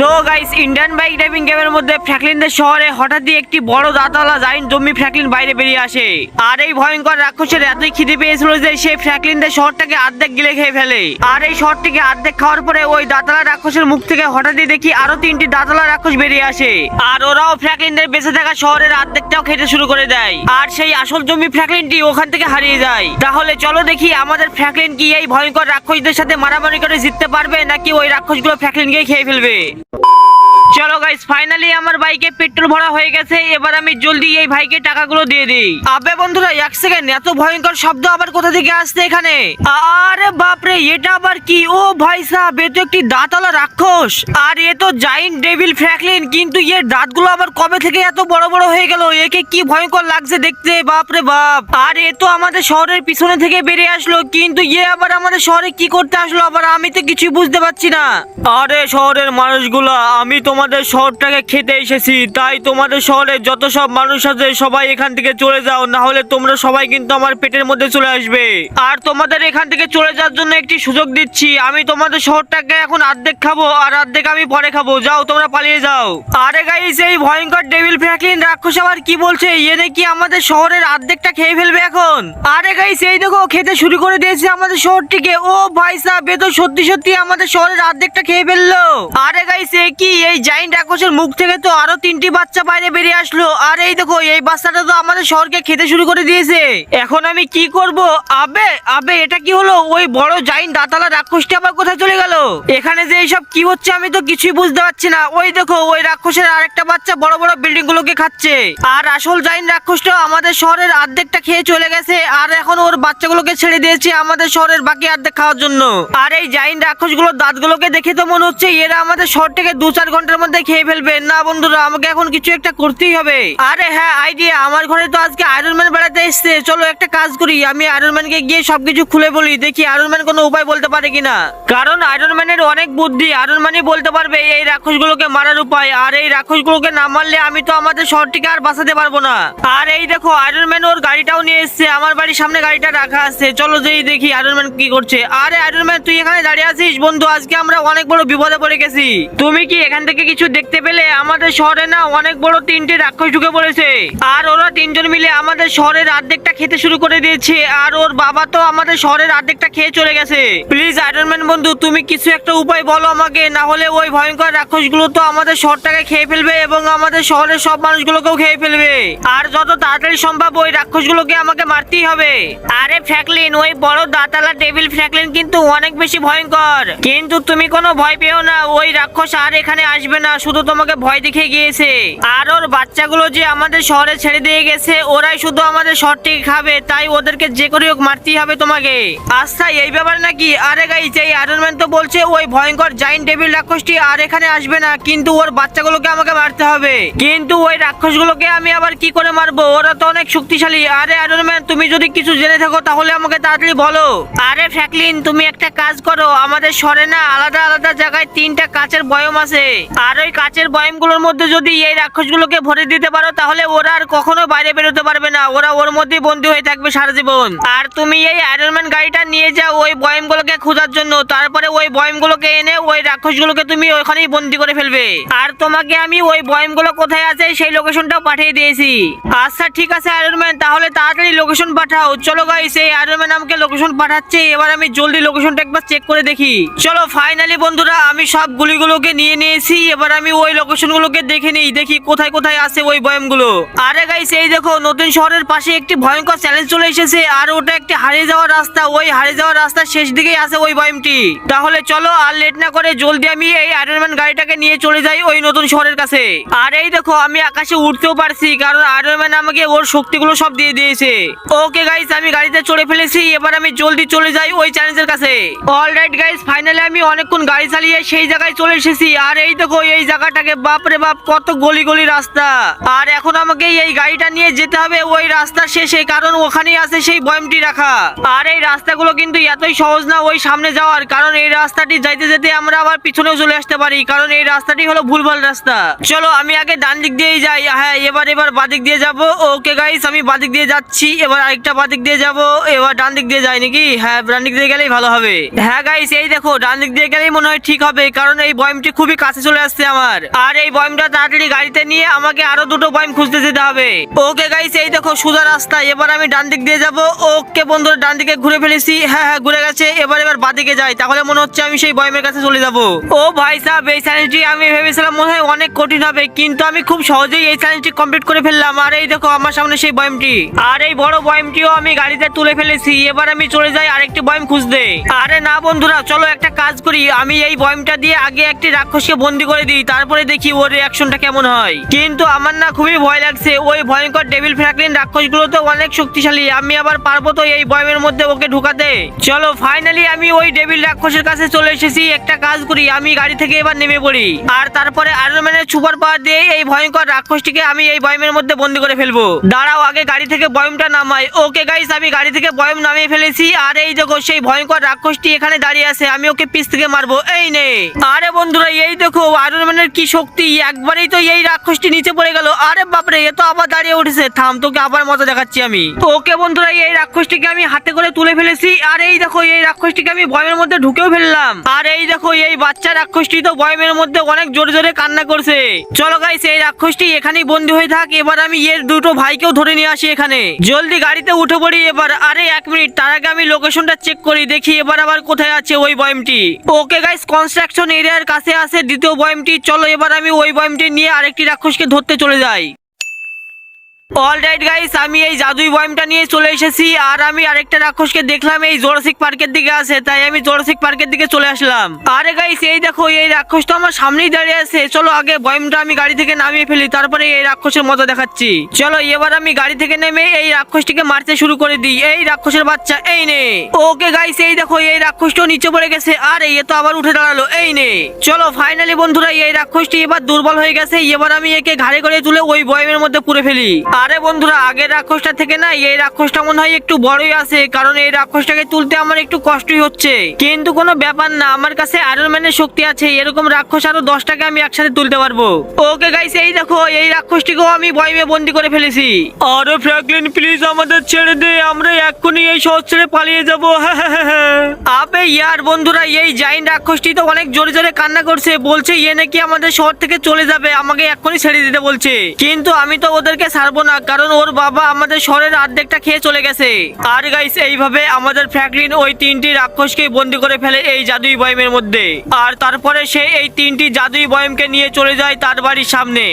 তো guys Indian bike driving গেমের মধ্যে ফ্র্যাঙ্কলিনদের শহরে হঠাৎই একটি বড় দাঁতওয়ালা জাইন্ট জম্মি ফ্র্যাঙ্কলিন বাইরে বেরিয়ে আসে। আর এই ভয়ঙ্কর রাক্ষসের এতই খিদে পেয়েছিল যে সে ফ্র্যাঙ্কলিনদের শহরটাকে অর্ধেক গিলে খেয়ে ফেলে। আর এই শহরটিকে অর্ধেক খাওয়ার পরে ওই দাঁতলা রাক্ষসের মুখ থেকে হঠাৎই দেখি আরও তিনটি দাঁতলা রাক্ষস বেরিয়ে আসে। আর ওরাও ফ্র্যাঙ্কলিনদের বেঁচে থাকা শহরের অর্ধেকটাও খেতে শুরু করে দেয়। আর সেই আসল জমি ফ্র্যাঙ্কলিনটি ওখান থেকে হারিয়ে যায়। তাহলে চলো দেখি আমাদের ফ্র্যাঙ্কলিন কি এই ভয়ঙ্কর রাক্ষসদের সাথে মারামারি করে জিততে পারবে নাকি ওই রাক্ষসগুলো ফ্র্যাঙ্কলিনকে খেয়ে ফেলবে। you চলো গাইস ফাইনালি আমার বাইকে পেট্রোল ভরা হয়ে গেছে এবার আমি জলদি এই ভাইকে টাকাগুলো দিয়ে দিই। আবে বন্ধুরা এক সেকেন্ড এত ভয়ঙ্কর শব্দ আবার কোথা থেকে আসছে এখানে? আরে বাপরে এটা আবার কি? ও ভাই সাহেব এ তো একটি দাঁতওয়ালা রাক্ষস। আর এ তো জাইন্ট ডেভিল ফ্র্যাঙ্কলিন কিন্তু এর দাঁতগুলো আবার কবে থেকে এত বড় বড় হয়ে গেল? একে কি ভয়ঙ্কর লাগছে দেখতে? বাপরে বাপ। আর এ তো আমাদের শহরের পিছনে থেকে বেরিয়ে আসলো কিন্তু এ আবার আমাদের শহরে কি করতে আসলো? আবার আমি তো কিছুই বুঝতে পারছি না। আরে শহরের মানুষগুলো আমি তোমাদের শহরটাকে খেতে এসেছি, তাই তোমাদের শহরে যত সব মানুষ আছে, সবাই এখান থেকে চলে যাও, না হলে তোমরা সবাই কিন্তু আমার পেটের মধ্যে চলে আসবে। আর তোমাদের এখান থেকে চলে যাওয়ার জন্য একটি সুযোগ দিচ্ছি, আমি তোমাদের শহরটাকে এখন অর্ধেক খাব, আর অর্ধেক আমি পরে খাব। যাও, তোমরা পালিয়ে যাও। আরে গাইস এই ভয়ঙ্কর ডেভিল ফ্র্যাঙ্কলিন রাক্ষস আবার কি বলছে? ইয়ে নাকি আমাদের শহরের অর্ধেকটা খেয়ে ফেলবে এখন। আরে গাইস এই দেখো, খেতে শুরু করে দিয়েছে আমাদের শহরটিকে। ও ভাই সাহেব, এ তো সত্যি সত্যি আমাদের শহরের অর্ধেকটা খেয়ে ফেলল। আরে গাইস এ কি? এই জাইন্ট রাক্ষসের মুখ থেকে তো আরও তিনটি বাচ্চা বাইরে বেরিয়ে আসলো। আর এই দেখো, এই বাচ্চাটা তো আমাদের শহরকে খেতে শুরু করে দিয়েছে। এখন আমি কি করব? আবে আবে, এটা কি হলো? ওই বড় জাইন্ট দাতালা রাক্ষসটি আবার কোথায় চলে গেল? এখানে যে এইসব কি হচ্ছে আমি তো কিছুই বুঝতে পারছি না। ওই দেখো, ওই রাক্ষসের আরেকটা বাচ্চা বড় বড় বিল্ডিং গুলোকে খাচ্ছে। আর আসল জাইন্ট রাক্ষসটা আমাদের শহরের অর্ধেকটা খেয়ে চলে গেছে। আর এখন ওর বাচ্চাগুলোকে ছেড়ে দিয়েছে আমাদের শহরের বাকি অর্ধেক খাওয়ার জন্য। আর এই জাইন্ট রাক্ষসগুলোর দাঁতগুলোকে দেখে তো মনে হচ্ছে এরা আমাদের শহর থেকে দু চার ঘণ্টার মধ্যে খেয়ে ফেলবে না বন্ধুরা, আমাকে এখন কিছু একটা করতেই হবে। আরে হ্যাঁ আইডিয়া আমার ঘরে তো আজকে আয়রন ম্যান বেড়াতে এসছে। চলো একটা কাজ করি, আমি আয়রন ম্যানকে গিয়ে সবকিছু খুলে বলি, দেখি আয়রন ম্যান কোনো উপায় বলতে পারে কিনা। কারণ আয়রন ম্যানের অনেক বুদ্ধি আয়রন ম্যানই বলতে পারবে, এই রাক্ষসগুলোকে মারার উপায়। আর এই রাক্ষসগুলোকে না মারলে আমি তো আমাদের শহরটিকে আর বাঁচাতে পারব না। আর এই দেখো আয়রন ম্যান ওর গাড়িটাও নিয়ে এসছে, আমার বাড়ির সামনে গাড়িটা রাখা আছে। চলো যেই দেখি আয়রন ম্যান কি করছে। আরে আয়রন ম্যান তুই এখানে দাঁড়িয়ে আছিস? বন্ধু, আজকে আমরা অনেক বড় বিপদে পড়ে গেছি। তুমি কি এখান থেকে কিছু দেখতে পেলে আমাদের শহরে না অনেক বড় তিনটে রাক্ষস ঢুকে পড়েছে। আর ওরা তিনজন মিলে আমাদের শহরের অর্ধেকটা খেতে শুরু করে দিয়েছে, আর ওর বাবা তো আমাদের শহরের অর্ধেকটা খেয়ে চলে গেছে। প্লিজ আয়রন ম্যান বন্ধু, তুমি কিছু একটা উপায় বলো আমাকে, না হলে ওই ভয়ঙ্কর রাক্ষসগুলো তো আমাদের শহরটাকে খেয়ে ফেলবে এবং আমাদের শহরের সব মানুষগুলোকেও খেয়ে ফেলবে। আর যত তাড়াতাড়ি সম্ভব ওই রাক্ষসগুলোকে আমাকে মারতেই হবে। আরে ফ্র্যাঙ্কলিন, ওই বড় দাঁতালা টেবিল ফ্র্যাঙ্কলিন কিন্তু অনেক বেশি ভয়ঙ্কর। কিন্তু তুমি কোনো ভয় পেও না, ওই রাক্ষস আর এখানে আসবে না, শুধু তোমাকে ভয় দেখে গিয়েছে। আর ওর বাচ্চাগুলো যে আমাদের শহরে ছেড়ে দিয়ে গেছে, ওরাই শুধু আমাদের শহরটিকে খাবে, তাই ওদেরকে যে করে হোক মারতেই হবে তোমাকে। আচ্ছা এই ব্যাপার নাকি? আরে গাইস এই আয়রন ম্যান তো বলছে, ওই ভয়ঙ্কর জাইন্ট টেবিল রাক্ষসটি আর এখানে আসবে না, কিন্তু ওর বাচ্চাগুলোকে আমাকে মারতে হবে। কিন্তু ওই রাক্ষসগুলোকে আমি আবার কি করে মারবো? ওরা তো অনেক শক্তিশালী। আরে আয়রন ম্যান তুমি যদি কিছু জেনে থাকো, তাহলে আমাকে তাড়াতাড়ি বলো। আরে ফ্র্যাঙ্কলিন তুমি একটা কাজ করো, আমাদের শহরে না আলাদা আলাদা জায়গায় তিনটা কাচের বয়ম আছে। আর ওই কাচের বয়মগুলোর মধ্যে যদি এই রাক্ষসগুলোকে ভরে দিতে পারো, তাহলে ওরা আর কখনো বাইরে বেরোতে পারবে না। ওরা ওর মধ্যেই বন্দী হয়ে থাকবে সারা জীবন। আর তুমি এই আয়রনম্যান গাড়িটা নিয়ে যাও ওই বয়মগুলোকে খোঁজার জন্য। তারপরে ওই বয়মগুলোকে এনে ওই রাক্ষসগুলোকে তুমি ওখানেই বন্দি করে ফেলবে। আর তোমাকে আমি ওই বয়মগুলো কোথায় আছে সেই লোকেশনটাও পাঠিয়ে দিয়েছি। আচ্ছা ঠিক আছে আয়রনম্যান তাহলে তাড়াতাড়ি লোকেশন পাঠাও। চলো গাইস এই আয়রনম্যান আমাকে লোকেশন পাঠাচ্ছে। এবার আমি জলদি লোকেশনটা একবার চেক করে দেখি। চলো ফাইনালি বন্ধুরা, আমি সব গুলিগুলোকে নিয়ে নিয়েছি এবার আমি ওই লোকেশনগুলোকে দেখে নিই, দেখি কোথায় কোথায় আছে ওই বয়ামগুলো। আরে গাইস এই দেখো, নতুন শহরের পাশে একটি ভয়ঙ্কর চ্যালেঞ্জ চলে এসেছে, আর ওটা একটি হারিয়ে যাওয়ার রাস্তা, ওই হারিয়ে যাওয়ার রাস্তার শেষ দিকেই আছে ওই বয়ামটি। তাহলে চলো, আর লেট না করে জলদি আমি এই আয়রনম্যান গাড়িটাকে নিয়ে চলে যাই ওই নতুন শহরের কাছে। আর এই দেখো, আমি আকাশে উঠতেও পারছি, কারণ আয়রনম্যান আমাকে ওর শক্তিগুলো সব দিয়ে দিয়েছে। ওকে গাইস আমি গাড়িতে চড়ে ফেলেছি, এবার আমি জলদি চলে যাই ওই চ্যালেঞ্জের কাছে। অলরাইট গাইস ফাইনালি আমি অনেকক্ষণ গাড়ি চালিয়ে সেই জায়গায় চলে এসেছি, আর এই দেখো এই জায়গাটাকে, বাপ রে বাপ, কত গলি গলি রাস্তা। আর এখন আমাকে এই গাড়িটা নিয়ে যেতে হবে, ওই রাস্তার শেষে, কারণ ওখানেই আছে সেই বয়মটি রাখা। আর এই রাস্তাগুলো কিন্তু এতই সহজ না, ওই সামনে যাওয়ার, কারণ এই রাস্তাটি যাইতে যেতে আমরা আবার পিছনেও চলে আসতে পারি, কারণ এই রাস্তাটি হলো ভুলভাল রাস্তা। চলো, আমি আগে ডান দিক দিয়েই যাই হ্যাঁ এবার এবার বাদিক দিয়ে যাব। ওকে গাইস আমি বাদিক দিয়ে যাচ্ছি, এবার আরেকটা বাদিক দিয়ে যাব, এবার ডান দিক দিয়ে যাই নাকি? হ্যাঁ ডান দিক দিয়ে গেলেই ভালো হবে। হ্যাঁ গাইস এই দেখো, ডান দিক দিয়ে গেলেই মনে হয় ঠিক হবে, কারণ এই বয়মটি খুবই কাছে চলে আসছে। আসছে আমার। আর এই বয়মটা তাড়াতাড়ি গাড়িতে নিয়ে আমাকে আরও দুটো বয়ম খুঁজতে যেতে হবে। ওকে গাইস এই দেখো সোজা রাস্তা। এবার আমি ডান দিক দিয়ে যাব। ওকে বন্ধুরা ডান দিকে ঘুরে ফেলেছি। হ্যাঁ হ্যাঁ ঘুরে গেছে। এবার এবার বাদিকে যাই। তাহলে মনে হচ্ছে আমি সেই বয়মের কাছে চলে যাব। ও ভাই সাহেব, এই চ্যালেঞ্জটি আমি ভেবেছিলাম মনে হয় অনেক কঠিন হবে, কিন্তু আমি খুব সহজেই এই চ্যালেঞ্জটি কমপ্লিট করে ফেললাম। আর এই দেখো আমার সামনে সেই বয়মটি। আর এই বড় বয়মটিও আমি গাড়িতে তুলে ফেলেছি। এবার আমি চলে যাই আরেকটি বয়ম খুঁজতে। আরে না বন্ধুরা, চলো একটা কাজ করি। আমি এই বয়মটা দিয়ে আগে একটি রাক্ষসকে বন্দি করে দিই, তারপরে দেখি ওর রিয়াকশনটা কেমন হয়। কিন্তু আমার না খুবই ভয় লাগছে, ওই ভয়ঙ্কর ডেভিল ফ্র্যাঙ্কলিন রাক্ষসগুলো তো অনেক শক্তিশালী, আমি আবার পারব তো এই বয়মের মধ্যে ওকে ঢুকাতে? চলো ফাইনালি আমি ওই ডেভিল রাক্ষসের কাছে চলে এসেছি, একটা কাজ করি, আমি গাড়ি থেকে এবার নেমে পড়ি। আর তারপরে আয়রন ম্যানের সুপার পাওয়ার দিয়ে এই ভয়ঙ্কর রাক্ষসটিকে আমি এই বয়মের মধ্যে বন্দি করে ফেলব। দাঁড়াও, আগে গাড়ি থেকে বয়মটা নামাই। ওকে গাইস আমি গাড়ি থেকে বয়ম নামিয়ে ফেলেছি, আর এই দেখো, সেই ভয়ঙ্কর রাক্ষসটি এখানে দাঁড়িয়ে আছে, আমি ওকে পিস থেকে মারবো। এই নে। আরে বন্ধুরা, এই দেখো আয়রন কি শক্তি? একবারেই তো এই রাক্ষসটি নিচে পড়ে গেল। আরে বাপরে, এ তো আবার দাঁড়িয়ে উঠেছে। থাম, তোকে আবার মজা দেখাচ্ছি আমি। ওকে বন্ধুরা, এই রাক্ষসটিকে আমি হাতে করে তুলে ফেলেছি। আর এই দেখো, এই রাক্ষসটিকে আমি বয়মের মধ্যে ঢুকেও ফেললাম। আর এই দেখো, এই বাচ্চা রাক্ষসটি তো বয়মের মধ্যে অনেক জোরে জোরে কান্না করছে। চলো গাইস এই রাক্ষসটি এখানেই বন্দি হয়ে থাক। এবার আমি এর দুটো ভাইকেও ধরে নিয়ে আসি এখানে। জলদি গাড়িতে উঠে পড়ি এবার। আরে এক মিনিট, তার আগে আমি লোকেশনটা চেক করি, দেখি এবার আবার কোথায় আছে ওই বয়মটি ওকে গাইস কনস্ট্রাকশন এরিয়ার কাছে আছে, দ্বিতীয় বয়মটি চলো এবার আমি ওই বয়মটি নিয়ে আরেকটি রাক্ষসকে ধরতে চলে যাই। অল রাইট গাইস আমি এই জাদুই বয়মটা নিয়ে চলে এসেছি আর আমি আরেকটা রাক্ষসকে দেখলাম, এই জোরসিক পার্কের দিকে আছে, তাই আমি জোরসিক পার্কের দিকে চলে আসলাম। আরে গাইস এই দেখো, এই রাক্ষস তো আমার সামনেই দাঁড়িয়ে আছে। চলো আগে বয়মটা আমি গাড়ি থেকে নামিয়ে ফেলি, তারপরে এই রাক্ষসের মজা দেখাচ্ছি। চলো, এবার আমি গাড়ি থেকে নেমে এই রাক্ষসটিকে মারতে শুরু করে দিই। এই রাক্ষসের বাচ্চা, এই নে। ওকে গাইস এই দেখো, এই রাক্ষসটাও নিচে পড়ে গেছে। আর এই তো আবার উঠে দাঁড়াল, এই নে। চলো ফাইনালি বন্ধুরা, এই রাক্ষসটি এবার দুর্বল হয়ে গেছে। এবার আমি একে ঘাড়ে করে তুলে ওই বয়মের মধ্যে পুরে ফেলি। আরে বন্ধুরা আগের রাক্ষসটা থেকে না এই রাক্ষসটা মনে হয় একটু বড়ই আছে, কারণ এই রাক্ষসটাকে তুলতে আমার একটু কষ্টই হচ্ছে। কিন্তু কোনো ব্যাপার না, আমার কাছে আয়রন ম্যানের শক্তি আছে, এরকম রাক্ষস আরও দশটাকে আমি একসাথে তুলতে পারব। ওকে গাইস এই দেখো, এই রাক্ষসটিকেও আমি বয়মে বন্দি করে ফেলেছি। আরে ফ্র্যাঙ্কলিন প্লিজ আমাদের ছেড়ে দে, আমরা এক্ষুনি এই শহর ছেড়ে পালিয়ে যাব। আবে ইয়ার বন্ধুরা, এই জাইন রাক্ষসটি তো অনেক জোরে জোরে কান্না করছে, বলছে ইয়ে নাকি আমাদের শহর থেকে চলে যাবে, আমাকে এক্ষুনি ছেড়ে দিতে বলছে। কিন্তু আমি তো ওদেরকে ছাড়বো না, কারণ ওর বাবা আমাদের শহরের অর্ধেকটা খেয়ে চলে গেছে। আর গাইস এইভাবে আমাদের ফ্র্যাঙ্কলিন ওই তিনটি রাক্ষসকে বন্দি করে ফেলে এই জাদুই বয়মের মধ্যে। আর তারপরে সে এই তিনটি জাদুই বয়মকে নিয়ে চলে যায় তার বাড়ির সামনে।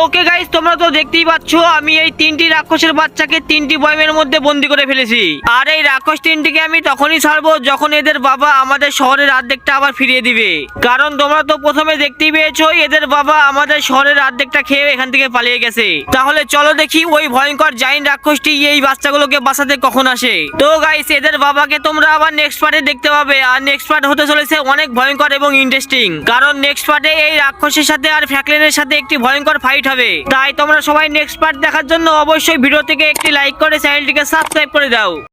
ওকে গাইস তোমরা তো দেখতেই পাচ্ছ, আমি এই তিনটি রাক্ষসের বাচ্চাকে তিনটি বয়মের মধ্যে বন্দি করে ফেলেছি। আর এই রাক্ষস তিনটিকে আমি তখনই ছাড়বো যখন এদের বাবা আমাদের শহরের অর্ধেকটা আবার ফিরিয়ে দিবে। কারণ তোমরা তো প্রথমে দেখতেই পেয়েছ, এদের বাবা আমাদের শহরের অর্ধেকটা খেয়ে এখান থেকে পালিয়ে গেছে। তাহলে চলো দেখি ওই ভয়ঙ্কর জাইন রাক্ষসটি এই বাচ্চাগুলোকে বাঁচাতে কখন আসে? তো গাইস এদের বাবাকে তোমরা আবার নেক্সট পার্টে দেখতে পাবে। আর নেক্সট পার্ট হতে চলেছে অনেক ভয়ঙ্কর এবং ইন্টারেস্টিং কারণ নেক্সট পার্টে এই রাক্ষসের সাথে আর ফ্র্যাকলিনের সাথে একটি ভয়ঙ্কর ফাইট হবে। তাই তোমরা সবাই নেক্সট পার্ট দেখার জন্য অবশ্যই ভিডিও থেকে একটি লাইক করে চ্যানেলটিকে সাবস্ক্রাইব করে দাও।